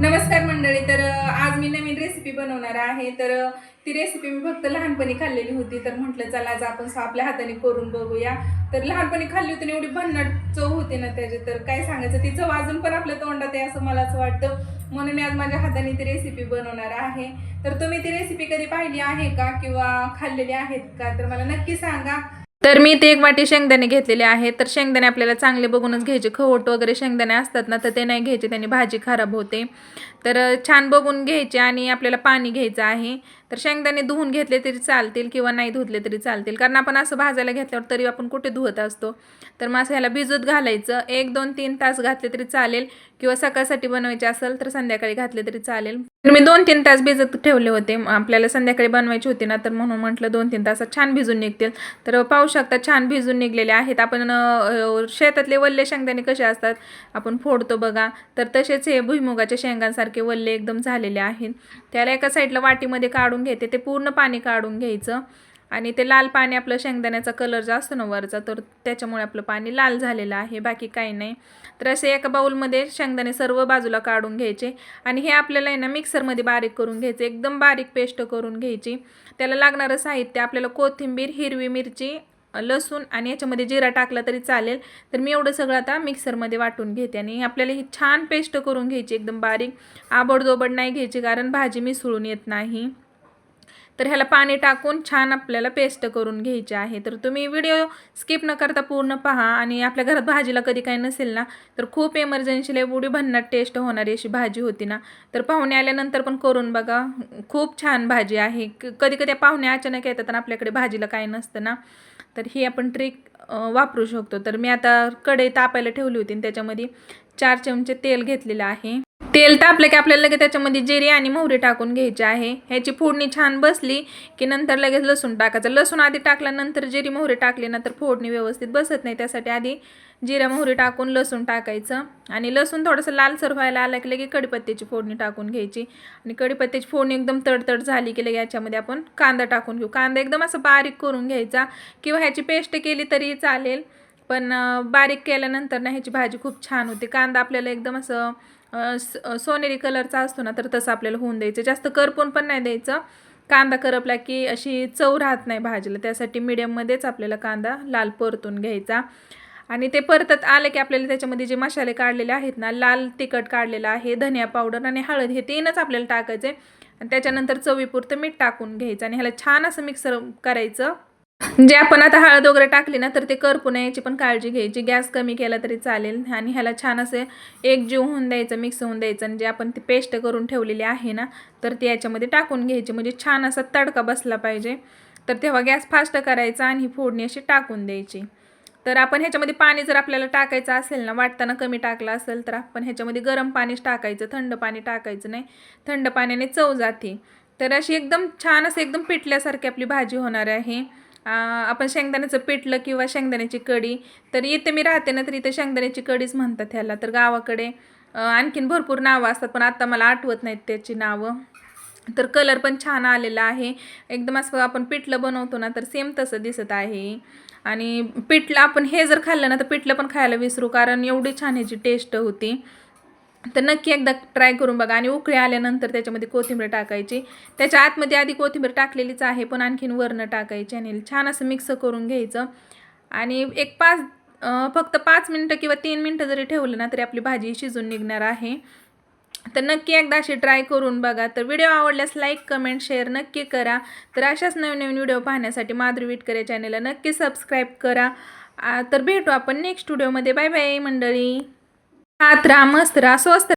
नमस्कार मंडळी तर आज मी नवीन रेसिपी बनवणार आहे. तर ती रेसिपी मी फक्त लहानपणी खाल्लेली होती. तर म्हटलं चला आज आपण आपल्या हाताने करून बघूया. तर लहानपणी खाल्ली होती आणि एवढी भन्नाट चव होती ना त्याची. तर काय सांगायचं ती चव अजून पण आपल्या तोंडात आहे असं मला असं वाटतं. म्हणून मी आज माझ्या हाताने ती रेसिपी बनवणार आहे. तर तुम्ही ती रेसिपी कधी पाहिली आहे का? किंवा खाल्लेली आहेत का? तर मला नक्की सांगा. तर मी ते एक वाटी शेंगदाणे घेतलेले आहे तर शेंगदाणे आपल्याला चांगले बघूनच घ्यायचे. खवट वगैरे शेंगदाणे असतात ना तर ते नाही घ्यायचे. त्याने भाजी खराब होते. तर छान बघून घ्यायचे आणि आपल्याला पाणी घ्यायचं आहे. तर शेंगदाणे धुवून घेतले तरी चालतील किंवा नाही धुतले तरी चालतील. कारण आपण असं भाजायला घेतल्यावर तरी आपण कुठे धुवत असतो. तर मग असं ह्याला भिजत घालायचं. एक दोन तीन तास घातले तरी चालेल. किंवा सकाळसाठी बनवायचे असेल तर संध्याकाळी घातले तरी चालेल. तर मी दोन तीन तास भिजत ठेवले होते. आपल्याला संध्याकाळी बनवायचे होते ना तर म्हणून म्हटलं दोन तीन तासात छान भिजून निघतील. तर पाहू शकता छान भिजून निघलेले आहेत. आपण शेतातले वल्ले शेंगदाणे कसे असतात आपण फोडतो बघा. तर तसेच हे भुईमुगाच्या शेंगांसारखे वल्ले एकदम झालेले आहेत. त्याला एका साईडला वाटीमध्ये काढून घेते. ते पूर्ण पाणी काढून घ्यायचं. आणि ते लाल पाणी आपलं शेंगदाण्याचा कलर जो असतो ना वरचा तर त्याच्यामुळे आपलं पाणी लाल झालेलं आहे. बाकी काही नाही. तर असे एका बाऊलमध्ये शेंगदाणे सर्व बाजूला काढून घ्यायचे. आणि हे आपल्याला आहे ना मिक्सरमध्ये बारीक करून घ्यायचे. एकदम बारीक पेस्ट करून घ्यायची. त्याला लागणारं साहित्य आपल्याला कोथिंबीर हिरवी मिरची लसूण आणि याच्यामध्ये जिरा टाकला तरी चालेल. तर मी एवढं सगळं आता मिक्सरमध्ये वाटून घेते. आणि आपल्याला ही छान पेस्ट करून घ्यायची. एकदम बारीक. आबडदोबड नाही घ्यायची कारण भाजी मिसळून येत नाही. तर ह्याला पाणी टाकून छान आपल्याला पेस्ट करून घ्यायची आहे. तर तुम्ही व्हिडिओ स्किप न करता पूर्ण पहा आणि आपल्या घरात भाजीला कधी काही नसेल ना तर खूप एमर्जन्सीला एवढी भन्नाट टेस्ट होणारी अशी भाजी होती ना. तर पाहुणे आल्यानंतर पण करून बघा खूप छान भाजी आहे. क- कधी कधी पाहुणे अचानक येतात आणि आपल्याकडे भाजीला काही नसतं ना. तर ही आपण ट्रिक वापरू शकतो. तर मी आता कढई तापायला ठेवली होती आणि त्याच्यामध्ये चार चमचे तेल घेतलेलं आहे. तेल तापलं की आपल्याला लगेच त्याच्यामध्ये जिरी आणि मोहरी टाकून घ्यायची आहे. ह्याची फोडणी छान बसली की नंतर लगेच लसूण टाकायचं. लसूण आधी टाकल्यानंतर जिरी मोहरी टाकली ना तर फोडणी व्यवस्थित बसत नाही. त्यासाठी आधी जिरा मोहरी टाकून लसूण टाकायचं. आणि लसूण थोडंसं लालसर व्हायला आलं की लगे कडीपत्त्याची फोडणी टाकून घ्यायची. आणि कढीपत्त्याची फोडणी एकदम तडतड झाली की लगे याच्यामध्ये आपण कांदा टाकून घेऊ. कांदा एकदम असं बारीक करून घ्यायचा. किंवा ह्याची पेस्ट केली तरी चालेल. पण बारीक केल्यानंतर ना ह्याची भाजी खूप छान होते. कांदा आपल्याला एकदम असं सोनेरी कलरचा असतो ना तर तसं आपल्याला होऊन द्यायचं. जास्त करपून पण नाही द्यायचं. कांदा करपला की अशी चव राहत नाही भाजीला. त्यासाठी मीडियममध्येच आपल्याला कांदा लाल परतून घ्यायचा. आणि ते परतत आलं की आपल्याला त्याच्यामध्ये जे मसाले काढलेले आहेत ना लाल तिखट काढलेलं आहे धनिया पावडर आणि हळद हे तीनच आपल्याला टाकायचे. आणि त्याच्यानंतर चवीपुरतं मीठ टाकून घ्यायचं आणि ह्याला छान असं मिक्सर करायचं. जे आपण आता हळद वगैरे टाकली ना तर ते करपू नये याची पण काळजी घ्यायची. गॅस कमी केला तरी चालेल आणि ह्याला छान असे एक जीव होऊन द्यायचं मिक्स होऊन द्यायचं. आणि जे आपण ती पेस्ट करून ठेवलेली आहे ना तर ती याच्यामध्ये टाकून घ्यायची. म्हणजे छान असा तडका बसला पाहिजे. तर तेव्हा गॅस फास्ट करायचा आणि फोडणी अशी टाकून द्यायची. तर आपण ह्याच्यामध्ये पाणी जर आपल्याला टाकायचं असेल ना वाटताना कमी टाकलं असेल तर आपण ह्याच्यामध्ये गरम पाणीच टाकायचं थंड पाणी टाकायचं नाही. थंड पाण्याने चव जाते. तर अशी एकदम छान असं एकदम पिटल्यासारखी आपली भाजी होणार आहे. आपण शेंगदाण्याचं पिठलं किंवा शेंगदाण्याची कढी तर इथे मी राहते ना तर इथे शेंगदाण्याची कढीच म्हणतात ह्याला. तर गावाकडे आणखीन भरपूर नावं असतात पण आत्ता मला आठवत नाहीत त्याची नावं. तर कलर पण छान आलेला आहे. एकदम असं आपण पिठलं बनवतो ना तर सेम तसं दिसत आहे. आणि पिठलं आपण हे जर खाल्लं ना तर पिठलं पण खायला विसरू कारण एवढी छान ह्याची टेस्ट होती. तर नक्की एकदा ट्राय करून बघा. आणि उकळी आल्यानंतर त्याच्यामध्ये कोथिंबीर टाकायची. त्याच्या आतमध्ये आधी कोथिंबीर टाकलेलीच आहे पण आणखीन वरनं टाकायची आणि छान असं मिक्स करून घ्यायचं. आणि एक पाच फक्त पाच मिनटं किंवा तीन मिनटं जरी ठेवलं ना तरी आपली भाजी शिजून निघणार आहे. तर नक्की एकदा अशी ट्राय करून बघा. तर व्हिडिओ आवडल्यास लाईक कमेंट शेअर नक्की करा. तर अशाच नवीन नवीन व्हिडिओ पाहण्यासाठी माधुरी विटकर या नक्की सबस्क्राईब करा. तर भेटू आपण नेक्स्ट व्हिडिओमध्ये बाय बाय मंडळी. हात राहा मस्त